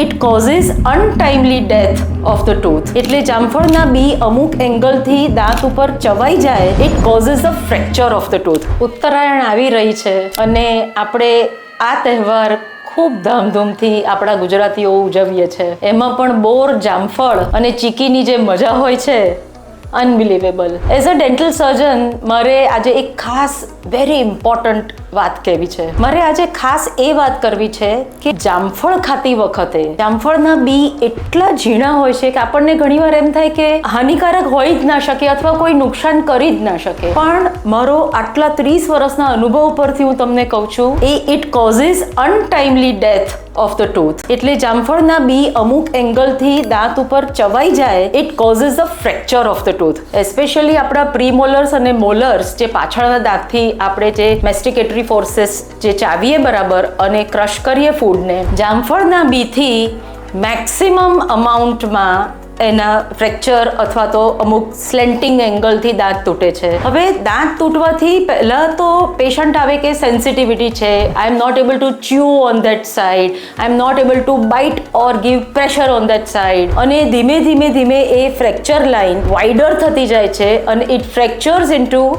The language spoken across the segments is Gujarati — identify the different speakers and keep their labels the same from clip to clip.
Speaker 1: It causes untimely death of the tooth એટલે જામફળના બી અમુક એંગલથી દાંત ઉપર ચવાઈ જાય it causes a fracture of the tooth Uttarayan આવી રહી છે અને આપણે આ તહેવાર ખૂબ ધામધૂમથી આપણા ગુજરાતીઓ ઉજવીએ છે. એમાં પણ બોર, જામફળ અને ચીકીની જે મજા હોય છે unbelievable as a dental surgeon મારે આજે એક ખાસ વેરી ઇમ્પોર્ટન્ટ વાત કહેવી છે? મારે આજે ખાસ એ વાત કરવી છે કે જામફળ ખાતી વખતે જામફળના બી એટલા ઝીણા હોય છે કે આપણને ઘણીવાર એમ થાય કે હાનિકારક હોઈ જ ના શકે અથવા કોઈ નુકસાન કરી જ ના શકે. પણ મારો આટલા ત્રીસ વર્ષના અનુભવ પરથી હું તમને કહું છું, એ it causes untimely death of the tooth એટલે જામફળના બી અમુક એંગલથી દાંત ઉપર ચવાઈ જાય it causes the fracture of the tooth especially આપણા પ્રીમોલર્સ અને મોલર્સ જે પાછળના દાંતથી આપણે જે મેસ્ટિકેટરી ફોર્सेस જે ચાવીએ બરાબર અને ક્રશ કરીએ ફૂડને જામફળના બીથી મેક્સિમમ અમાઉન્ટમાં એના ફ્રેક્ચર અથવા તો અમુક સ્લેન્ટિંગ એંગલથી દાંત તૂટે છે. હવે દાંત તૂટવાથી પહેલાં તો પેશન્ટ આવે કે સેન્સિટિવિટી છે I am not able to chew on that side I am not able to bite or give pressure on that side અને ધીમે ધીમે ધીમે એ ફ્રેક્ચર લાઇન વાઇડર થતી જાય છે અને it fractures into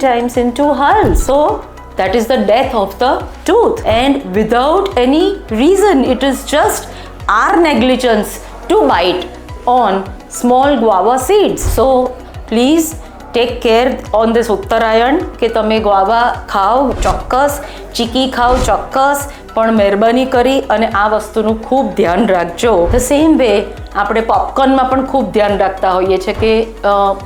Speaker 1: times in two hull. So that is the death of the tooth. And without any reason, it is just our negligence to bite on small guava seeds. So please take care on this Uttarayan કે તમે ગ્વાવા ખાઓ ચોક્કસ, ચીકી ખાઓ ચોક્કસ, પણ મહેરબાની કરી અને આ વસ્તુનું ખૂબ ધ્યાન રાખજો. ધ સેમ વે આપણે પોપકોર્નમાં પણ ખૂબ ધ્યાન રાખતા હોઈએ છીએ કે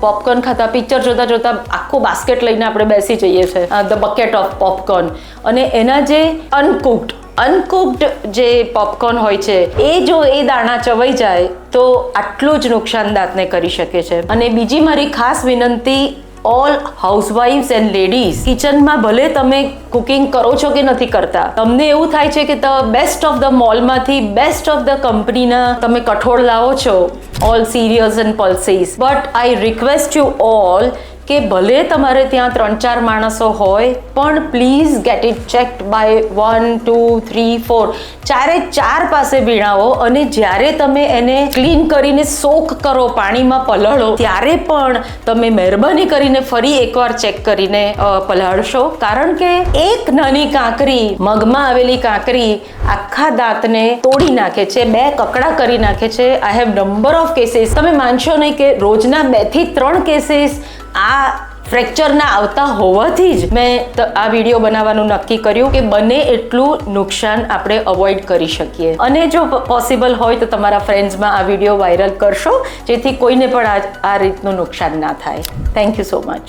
Speaker 1: પોપકોર્ન ખાતા પિક્ચર જોતા જોતા આખું બાસ્કેટ લઈને આપણે બેસી જઈએ છીએ ધ બકેટ ઓફ પોપકોર્ન અને એના જે અનકુકડ અનકુકડ જે પોપકોર્ન હોય છે, એ જો એ દાણા ચવાઈ જાય, તો આટલું જ નુકસાન દાંતને કરી શકે છે. અને બીજી મારી ખાસ વિનંતી ઓલ હાઉસવાઇફ્સ એન્ડ લેડીઝ કિચનમાં ભલે તમે કુકિંગ કરો છો કે નથી કરતા, તમને એવું થાય છે કે ધ બેસ્ટ ઓફ ધ મોલમાંથી બેસ્ટ ઓફ ધ કંપનીના તમે કઠોળ લાવો છો all cereals and pulses but I request you all કે ભલે તમારે ત્યાં ત્રણ ચાર માણસો હોય, પણ please get it check by one two three four ચારે ચાર પાસે ભીણાવો અને જ્યારે તમે એને ક્લીન કરીને સોક કરો, પાણીમાં પલાળો, ત્યારે પણ તમે મહેરબાની કરીને ફરી એકવાર ચેક કરીને પલાળશો. કારણ કે એક નાની કાંકરી, મગમાં આવેલી કાંકરી આખા દાંતને તોડી નાખે છે, બે કકડા કરી નાખે છે. I have number of cases તમે માનશો નહીં કે રોજના બેથી ત્રણ કેસીસ આ ફ્રેક્ચરના આવતા હોવાથી જ મેં આ વીડિયો બનાવવાનું નક્કી કર્યું કે બને એટલું નુકસાન આપણે અવોઇડ કરી શકીએ. અને જો પોસિબલ હોય તો તમારા ફ્રેન્ડ્સમાં આ વીડિયો વાયરલ કરશો, જેથી કોઈને પણ આ રીતનું નુકસાન ના થાય. Thank you so much